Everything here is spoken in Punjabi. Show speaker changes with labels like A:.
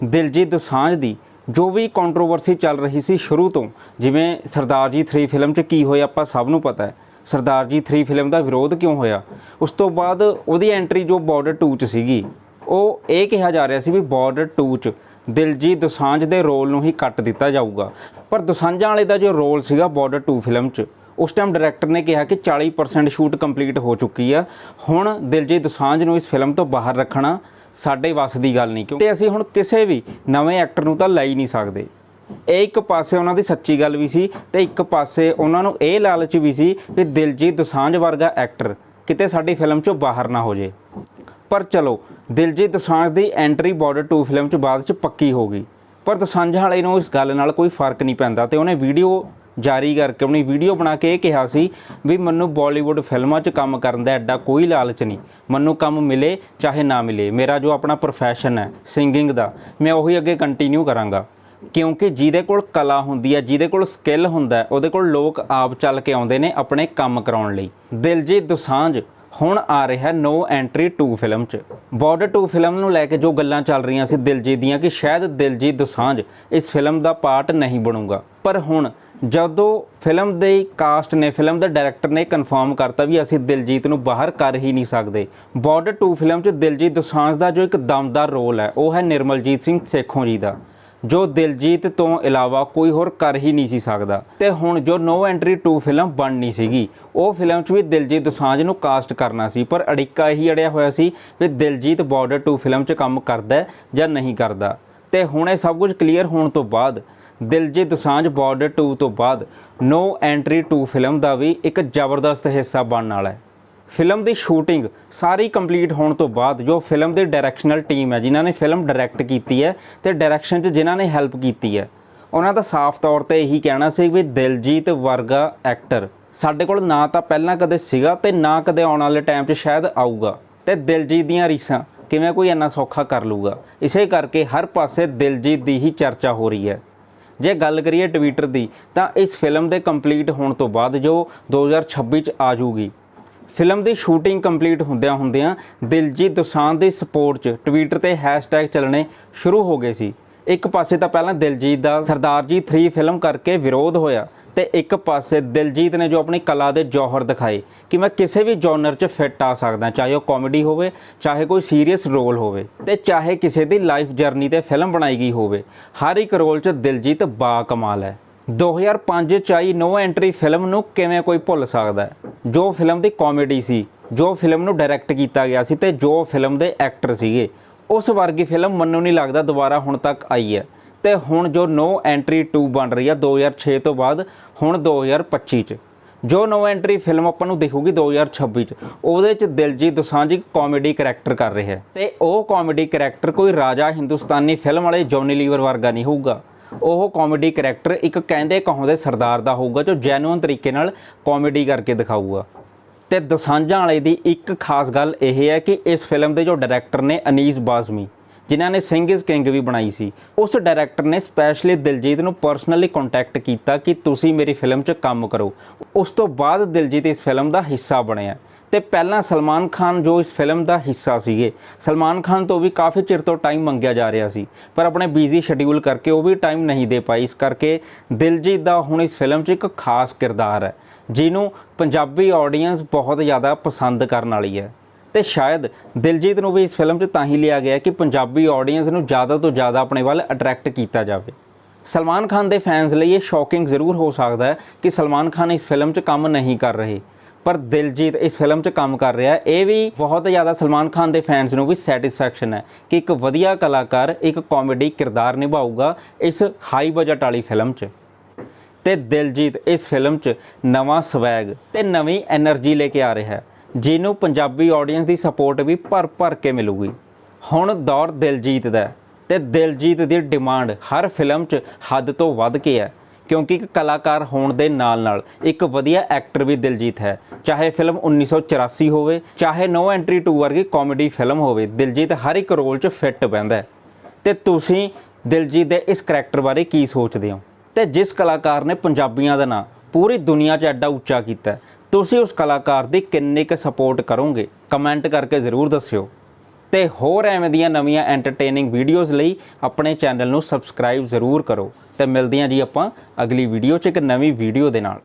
A: ਦਿਲਜੀਤ ਦੋਸਾਂਝ ਦੀ ਜੋ ਵੀ ਕੰਟਰੋਵਰਸੀ ਚੱਲ ਰਹੀ ਸੀ ਸ਼ੁਰੂ ਤੋਂ, ਜਿਵੇਂ ਸਰਦਾਰ ਜੀ 3 ਫਿਲਮ 'ਚ ਕੀ ਹੋਇਆ ਆਪਾਂ ਸਭ ਨੂੰ ਪਤਾ ਹੈ। ਸਰਦਾਰ ਜੀ 3 ਫਿਲਮ ਦਾ ਵਿਰੋਧ ਕਿਉਂ ਹੋਇਆ? ਉਸ ਤੋਂ ਬਾਅਦ ਉਹਦੀ ਐਂਟਰੀ ਜੋ ਬਾਰਡਰ 2 'ਚ ਸੀਗੀ, ਉਹ ਇਹ ਕਿਹਾ ਜਾ ਰਿਹਾ ਸੀ ਵੀ ਬਾਰਡਰ 2 'ਚ ਦਿਲਜੀਤ ਦੋਸਾਂਝ ਦੇ ਰੋਲ ਨੂੰ ਹੀ ਕੱਟ ਦਿੱਤਾ ਜਾਊਗਾ। ਪਰ ਦੋਸਾਂਝਾਂ ਵਾਲੇ ਦਾ ਜੋ ਰੋਲ ਸੀਗਾ ਬਾਰਡਰ 2 ਫਿਲਮ 'ਚ, ਉਸ ਟਾਈਮ ਡਾਇਰੈਕਟਰ ਨੇ ਕਿਹਾ ਕਿ 40% ਸ਼ੂਟ ਕੰਪਲੀਟ ਹੋ ਚੁੱਕੀ ਆ। ਹੁਣ ਦਿਲਜੀਤ ਦੋਸਾਂਝ ਨੂੰ ਇਸ ਫਿਲਮ ਤੋਂ ਬਾਹਰ ਰੱਖਣਾ ਸਾਡੇ ਵੱਸ ਦੀ ਗੱਲ ਨਹੀਂ, ਕਿਉਂਕਿ ਅਸੀਂ ਹੁਣ ਕਿਸੇ ਵੀ ਨਵੇਂ ਐਕਟਰ ਨੂੰ ਤਾਂ ਲੈ ਹੀ ਨਹੀਂ ਸਕਦੇ। ਇਹ ਇੱਕ ਪਾਸੇ ਉਹਨਾਂ ਦੀ ਸੱਚੀ ਗੱਲ ਵੀ ਸੀ ਤੇ ਇੱਕ ਪਾਸੇ ਉਹਨਾਂ ਨੂੰ ਇਹ ਲਾਲਚ ਵੀ ਸੀ ਕਿ ਦਿਲਜੀਤ ਦੋਸਾਂਝ ਵਰਗਾ ਐਕਟਰ ਕਿਤੇ ਸਾਡੀ ਫਿਲਮ 'ਚੋਂ ਬਾਹਰ ਨਾ ਹੋ ਜੇ। ਪਰ ਚਲੋ, ਦਿਲਜੀਤ ਦੋਸਾਂਝ ਦੀ ਐਂਟਰੀ ਬਾਰਡਰ 2 ਫਿਲਮ 'ਚ ਬਾਅਦ 'ਚ ਪੱਕੀ ਹੋ ਗਈ। ਪਰ ਦੋਸਾਂਝ ਵਾਲੇ ਨੂੰ ਇਸ ਗੱਲ ਨਾਲ ਕੋਈ ਫ਼ਰਕ ਨਹੀਂ ਪੈਂਦਾ ਤੇ ਉਹਨੇ ਵੀਡੀਓ ਜਾਰੀ ਕਰਕੇ ਆਪਣੀ ਵੀਡੀਓ ਬਣਾ ਕੇ ਇਹ ਕਿਹਾ ਸੀ ਵੀ ਮੈਨੂੰ ਬਾਲੀਵੁੱਡ ਫਿਲਮਾਂ 'ਚ ਕੰਮ ਕਰਨ ਦਾ ਐਡਾ ਕੋਈ ਲਾਲਚ ਨਹੀਂ। ਮੈਨੂੰ ਕੰਮ ਮਿਲੇ ਚਾਹੇ ਨਾ ਮਿਲੇ। ਮੇਰਾ ਜੋ ਆਪਣਾ ਪ੍ਰੋਫੈਸ਼ਨ ਹੈ ਸਿੰਗਿੰਗ ਦਾ, ਮੈਂ ਉਹੀ ਅੱਗੇ ਕੰਟੀਨਿਊ ਕਰਾਂਗਾ। ਕਿਉਂਕਿ ਜਿਹਦੇ ਕੋਲ ਕਲਾ ਹੁੰਦੀ ਹੈ, ਜਿਹਦੇ ਕੋਲ ਸਕਿੱਲ ਹੁੰਦਾ ਉਹਦੇ ਕੋਲ ਲੋਕ ਆਪ ਚੱਲ ਕੇ ਆਉਂਦੇ ਨੇ ਆਪਣੇ ਕੰਮ ਕਰਾਉਣ ਲਈ। ਦਿਲਜੀਤ ਦੁਸਾਂਝ ਹੁਣ ਆ ਰਿਹਾ ਨੋ ਐਂਟਰੀ 2 ਫਿਲਮ 'ਚ। ਬਾਰਡਰ 2 ਫਿਲਮ ਨੂੰ ਲੈ ਕੇ ਜੋ ਗੱਲਾਂ ਚੱਲ ਰਹੀਆਂ ਸੀ ਦਿਲਜੀਤ ਦੀਆਂ ਕਿ ਸ਼ਾਇਦ ਦਿਲਜੀਤ ਦੁਸਾਂਝ ਇਸ ਫਿਲਮ ਦਾ ਪਾਰਟ ਨਹੀਂ ਬਣੂਗਾ। ਪਰ ਹੁਣ ਜਦੋਂ ਫਿਲਮ ਦੇ ਕਾਸਟ ਨੇ, ਫਿਲਮ ਦੇ ਡਾਇਰੈਕਟਰ ਨੇ ਕਨਫਰਮ ਕਰਤਾ ਵੀ ਅਸੀਂ ਦਿਲਜੀਤ ਨੂੰ ਬਾਹਰ ਕਰ ਹੀ ਨਹੀਂ ਸਕਦੇ। ਬਾਰਡਰ 2 ਫਿਲਮ 'ਚ ਦਿਲਜੀਤ ਦੋਸਾਂਝ ਦਾ ਜੋ ਇੱਕ ਦਮਦਾਰ ਰੋਲ ਹੈ, ਉਹ ਹੈ ਨਿਰਮਲਜੀਤ ਸਿੰਘ ਸੇਖੋਂ ਜੀ ਦਾ, ਜੋ ਦਿਲਜੀਤ ਤੋਂ ਇਲਾਵਾ ਕੋਈ ਹੋਰ ਕਰ ਹੀ ਨਹੀਂ ਸੀ ਸਕਦਾ। ਤੇ ਹੁਣ ਜੋ ਨੋ ਐਂਟਰੀ 2 ਫਿਲਮ ਬਣਨੀ ਸੀਗੀ, ਉਹ ਫਿਲਮ 'ਚ ਵੀ ਦਿਲਜੀਤ ਦੋਸਾਂਝ ਨੂੰ ਕਾਸਟ ਕਰਨਾ ਸੀ, ਪਰ ਅੜਿੱਕਾ ਇਹੀ ਅੜਿਆ ਹੋਇਆ ਸੀ ਵੀ ਦਿਲਜੀਤ ਬਾਰਡਰ 2 ਫਿਲਮ 'ਚ ਕੰਮ ਕਰਦਾ ਜਾਂ ਨਹੀਂ ਕਰਦਾ। ਤੇ ਹੁਣ ਇਹ ਸਭ ਕੁਝ ਕਲੀਅਰ ਹੋਣ ਤੋਂ ਬਾਅਦ ਦਿਲਜੀਤ ਦੁਸਾਂਝ ਬਾਰਡਰ 2 ਤੋਂ ਬਾਅਦ ਨੋ ਐਂਟਰੀ 2 ਫਿਲਮ ਦਾ ਵੀ ਇੱਕ ਜ਼ਬਰਦਸਤ ਹਿੱਸਾ ਬਣਨ ਵਾਲਾ ਹੈ। ਫਿਲਮ ਦੀ ਸ਼ੂਟਿੰਗ ਸਾਰੀ ਕੰਪਲੀਟ ਹੋਣ ਤੋਂ ਬਾਅਦ ਜੋ ਫਿਲਮ ਦੀ ਡਾਇਰੈਕਸ਼ਨਲ ਟੀਮ ਹੈ, ਜਿਨ੍ਹਾਂ ਨੇ ਫਿਲਮ ਡਾਇਰੈਕਟ ਕੀਤੀ ਹੈ ਤੇ ਡਾਇਰੈਕਸ਼ਨ 'ਚ ਜਿਨ੍ਹਾਂ ਨੇ ਹੈਲਪ ਕੀਤੀ ਹੈ, ਉਹਨਾਂ ਦਾ ਸਾਫ਼ ਤੌਰ ਤੇ ਇਹੀ ਕਹਿਣਾ ਸੀ ਵੀ ਦਿਲਜੀਤ ਵਰਗਾ ਐਕਟਰ ਸਾਡੇ ਕੋਲ ਨਾ ਤਾਂ ਪਹਿਲਾਂ ਕਦੇ ਸੀਗਾ ਤੇ ਨਾ ਕਦੇ ਆਉਣ ਵਾਲੇ ਟਾਈਮ 'ਚ ਸ਼ਾਇਦ ਆਊਗਾ। ਤੇ ਦਿਲਜੀਤ ਦੀਆਂ ਰੀਸਾਂ ਕਿਵੇਂ ਕੋਈ ਇੰਨਾ ਸੌਖਾ ਕਰ ਲੂਗਾ ਇਸੇ ਕਰਕੇ ਹਰ ਪਾਸੇ ਦਿਲਜੀਤ ਦੀ ਹੀ ਚਰਚਾ ਹੋ ਰਹੀ ਹੈ। ਜੇ ਗੱਲ ਕਰੀਏ ਟਵਿੱਟਰ ਦੀ, ਤਾਂ ਇਸ ਫਿਲਮ ਦੇ ਕੰਪਲੀਟ ਹੋਣ ਤੋਂ ਬਾਅਦ ਜੋ 2026 ਚ ਆ ਜਾਊਗੀ, ਫਿਲਮ ਦੀ ਸ਼ੂਟਿੰਗ ਕੰਪਲੀਟ ਹੁੰਦਿਆਂ ਹੁੰਦਿਆਂ ਦਿਲਜੀਤ ਦੋਸਾਂਝ ਦੀ ਸਪੋਰਟ 'ਚ ਟਵਿੱਟਰ ਤੇ ਹੈਸ਼ਟੈਗ ਚੱਲਣੇ ਸ਼ੁਰੂ ਹੋ ਗਏ ਸੀ। ਇੱਕ ਪਾਸੇ ਤਾਂ ਪਹਿਲਾਂ ਦਿਲਜੀਤ ਦਾ ਸਰਦਾਰ ਜੀ 3 ਫਿਲਮ ਕਰਕੇ ਵਿਰੋਧ ਹੋਇਆ ਤੇ ਇੱਕ ਪਾਸੇ ਦਿਲਜੀਤ ਨੇ ਜੋ ਆਪਣੀ ਕਲਾ ਦੇ ਜੌਹਰ ਦਿਖਾਏ, ਕਿ ਮੈਂ ਕਿਸੇ ਵੀ ਜਨਰ 'ਚ ਫਿੱਟ ਆ ਸਕਦਾ, ਚਾਹੇ ਉਹ ਕਾਮੇਡੀ ਹੋਵੇ, ਚਾਹੇ ਕੋਈ ਸੀਰੀਅਸ ਰੋਲ ਹੋਵੇ, ਤੇ ਚਾਹੇ ਕਿਸੇ ਦੀ ਲਾਈਫ ਜਰਨੀ ਤੇ ਫਿਲਮ ਬਣਾਈ ਗਈ ਹੋਵੇ, ਹਰ ਇੱਕ ਰੋਲ 'ਚ ਦਿਲਜੀਤ ਬਾ ਕਮਾਲ ਹੈ। 2005 ਚ ਆਈ ਨੋ ਐਂਟਰੀ ਫਿਲਮ ਨੂੰ ਕਿਵੇਂ ਕੋਈ ਭੁੱਲ ਸਕਦਾ ਹੈ? ਜੋ ਫਿਲਮ ਦੀ ਕਾਮੇਡੀ ਸੀ, ਜੋ ਫਿਲਮ ਨੂੰ ਡਾਇਰੈਕਟ ਕੀਤਾ ਗਿਆ ਸੀ ਤੇ ਜੋ ਫਿਲਮ ਦੇ ਐਕਟਰ ਸੀਗੇ, ਉਸ ਵਰਗੀ ਫਿਲਮ ਮੈਨੂੰ ਨਹੀਂ ਲੱਗਦਾ ਦੁਬਾਰਾ ਹੁਣ ਤੱਕ ਆਈ ਹੈ। ਤੇ ਹੁਣ ਜੋ ਨੋ ਐਂਟਰੀ 2 ਬਣ ਰਹੀ ਹੈ 2006 ਤੋਂ ਬਾਅਦ, ਹੁਣ 2025 ਚ। ਜੋ ਨੋ ਐਂਟਰੀ ਫਿਲਮ ਆਪਾਂ ਨੂੰ ਦਿਖੂਗੀ 2026 ਚ, ਉਹਦੇ ਚ ਦਿਲਜੀਤ ਦੋਸਾਂਝ ਇੱਕ ਕਾਮੇਡੀ ਕਰੈਕਟਰ ਕਰ ਰਿਹਾ ਹੈ। ਤੇ ਉਹ ਕਾਮੇਡੀ ਕਰੈਕਟਰ ਕੋਈ ਰਾਜਾ ਹਿੰਦੁਸਤਾਨੀ ਫਿਲਮ ਵਾਲੇ ਜੌਨੀ ਲੀਵਰ ਵਰਗਾ ਨਹੀਂ ਹੋਊਗਾ। ਉਹ ਕਾਮੇਡੀ ਕਰੈਕਟਰ ਇੱਕ ਕਹਿੰਦੇ ਕਹਾਉਂਦੇ ਸਰਦਾਰ ਦਾ ਹੋਊਗਾ, ਜੋ ਜੈਨੂਇਨ ਤਰੀਕੇ ਨਾਲ ਕਾਮੇਡੀ ਕਰਕੇ ਦਿਖਾਊਗਾ। ਤੇ ਦੋਸਾਂਝਾਂ ਵਾਲੇ ਦੀ ਇੱਕ ਖਾਸ ਗੱਲ ਇਹ ਹੈ ਕਿ ਇਸ ਫਿਲਮ ਦੇ ਜੋ ਡਾਇਰੈਕਟਰ ਨੇ ਅਨੀਸ ਬਾਜ਼ਮੀ ਜਿਨ੍ਹਾਂ ਨੇ ਸਿੰਘ ਇਜ਼ ਕਿੰਗ ਵੀ ਬਣਾਈ ਸੀ। ਉਸ ਡਾਇਰੈਕਟਰ ਨੇ ਸਪੈਸ਼ਲੀ ਦਿਲਜੀਤ ਨੂੰ ਪਰਸਨਲੀ ਕੰਟੈਕਟ ਕੀਤਾ ਕਿ ਤੁਸੀਂ ਮੇਰੀ ਫਿਲਮ 'ਚ ਕੰਮ ਕਰੋ। ਉਸ ਤੋਂ ਬਾਅਦ ਦਿਲਜੀਤ ਇਸ ਫਿਲਮ ਦਾ ਹਿੱਸਾ ਬਣਿਆ। ਤੇ ਪਹਿਲਾਂ ਸਲਮਾਨ ਖਾਨ ਜੋ ਇਸ ਫਿਲਮ ਦਾ ਹਿੱਸਾ ਸੀਗੇ, ਸਲਮਾਨ ਖਾਨ ਤੋਂ ਵੀ ਕਾਫੀ ਚਿਰ ਤੋਂ ਟਾਈਮ ਮੰਗਿਆ ਜਾ ਰਿਹਾ ਸੀ। ਪਰ ਆਪਣੇ ਬਿਜ਼ੀ ਸ਼ਡਿਊਲ ਕਰਕੇ ਉਹ ਵੀ ਟਾਈਮ ਨਹੀਂ ਦੇ ਪਾਈ। ਇਸ ਕਰਕੇ ਦਿਲਜੀਤ ਦਾ ਹੁਣ ਇਸ ਫਿਲਮ 'ਚ ਇੱਕ ਖਾਸ ਕਿਰਦਾਰ ਹੈ, ਜਿਹਨੂੰ ਪੰਜਾਬੀ ਆਡੀਅנס ਬਹੁਤ ਜ਼ਿਆਦਾ ਪਸੰਦ ਕਰਨ ਵਾਲੀ ਹੈ। ਤੇ ਸ਼ਾਇਦ ਦਿਲਜੀਤ ਨੂੰ ਵੀ ਇਸ ਫਿਲਮ 'ਚ ਤਾਂ ਹੀ ਲਿਆ ਗਿਆ ਕਿ ਪੰਜਾਬੀ ਆਡੀਅנס ਨੂੰ ਜ਼ਿਆਦਾ ਤੋਂ ਜ਼ਿਆਦਾ ਆਪਣੇ ਵੱਲ ਅਟਰੈਕਟ ਕੀਤਾ ਜਾਵੇ। ਸਲਮਾਨ ਖਾਨ ਦੇ ਫੈਨਸ ਲਈ ਇਹ ਸ਼ੌਕਿੰਗ ਜ਼ਰੂਰ ਹੋ ਸਕਦਾ ਹੈ ਕਿ ਸਲਮਾਨ ਖਾਨ ਇਸ ਫਿਲਮ 'ਚ ਕੰਮ ਨਹੀਂ ਕਰ ਰਹੇ। ਪਰ ਦਿਲਜੀਤ ਇਸ ਫਿਲਮ 'ਚ ਕੰਮ ਕਰ ਰਿਹਾ ਹੈ। ਇਹ ਵੀ ਬਹੁਤ ਜ਼ਿਆਦਾ ਸਲਮਾਨ ਖਾਨ ਦੇ ਫੈਨਸ ਨੂੰ ਵੀ ਸੈਟੀਸਫੈਕਸ਼ਨ ਹੈ ਕਿ ਇੱਕ ਵਧੀਆ ਕਲਾਕਾਰ, ਇੱਕ ਕਾਮੇਡੀ ਕਿਰਦਾਰ ਨਿਭਾਊਗਾ ਇਸ ਹਾਈ ਬਜਟ ਵਾਲੀ ਫਿਲਮ 'ਚ। ਤੇ ਦਿਲਜੀਤ ਇਸ ਫਿਲਮ 'ਚ ਨਵਾਂ ਸਵੈਗ ਤੇ ਨਵੀਂ એનર્ਜੀ ਲੈ ਕੇ ਆ ਰਿਹਾ ਹੈ। ਜਿਹਨੂੰ ਪੰਜਾਬੀ ਆਡੀਅנס ਦੀ ਸਪੋਰਟ ਵੀ ਭਰ ਭਰ ਕੇ ਮਿਲੂਗੀ। ਹੁਣ ਦੌਰ ਦਿਲਜੀਤ ਦਾ ਹੈ ਤੇ ਦਿਲਜੀਤ ਦੀ ਡਿਮਾਂਡ ਹਰ ਫਿਲਮ 'ਚ ਹੱਦ ਤੋਂ ਵੱਧ ਕੇ ਹੈ, ਕਿਉਂਕਿ ਇੱਕ ਕਲਾਕਾਰ ਹੋਣ ਦੇ ਨਾਲ-ਨਾਲ ਇੱਕ ਵਧੀਆ ਐਕਟਰ ਵੀ ਦਿਲਜੀਤ ਹੈ। ਚਾਹੇ ਫਿਲਮ 1984 ਹੋਵੇ, ਚਾਹੇ ਨੋ ਐਂਟਰੀ 2 ਵਰਗੀ ਕਾਮੇਡੀ ਫਿਲਮ ਹੋਵੇ, ਦਿਲਜੀਤ ਹਰ ਇੱਕ ਰੋਲ 'ਚ ਫਿੱਟ ਬਹਿੰਦਾ ਹੈ। ਤੇ ਤੁਸੀਂ ਦਿਲਜੀਤ ਦੇ ਇਸ ਕਰੈਕਟਰ ਬਾਰੇ ਕੀ ਸੋਚਦੇ ਹੋ? ਤੇ ਜਿਸ ਕਲਾਕਾਰ ਨੇ ਪੰਜਾਬੀਆਂ ਦਾ ਨਾਂ ਪੂਰੀ ਦੁਨੀਆ 'ਚ ਐਡਾ ਉੱਚਾ ਕੀਤਾ ਤੁਸੀਂ ਉਸ ਕਲਾਕਾਰ ਦੀ ਕਿੰਨੀ ਕੁ ਸਪੋਰਟ ਕਰੋਗੇ? ਕਮੈਂਟ ਕਰਕੇ ਜ਼ਰੂਰ ਦੱਸਿਓ। ਤੇ ਹੋਰ ਐਵੇਂ ਦੀਆਂ ਨਵੀਆਂ ਐਂਟਰਟੇਨਿੰਗ ਵੀਡੀਓਜ਼ ਲਈ ਆਪਣੇ ਚੈਨਲ ਨੂੰ ਸਬਸਕ੍ਰਾਈਬ ਜ਼ਰੂਰ ਕਰੋ। ਤੇ ਮਿਲਦੇ ਹਾਂ ਜੀ ਆਪਾਂ ਅਗਲੀ ਵੀਡੀਓ 'ਚ ਇੱਕ ਨਵੀਂ ਵੀਡੀਓ ਦੇ ਨਾਲ।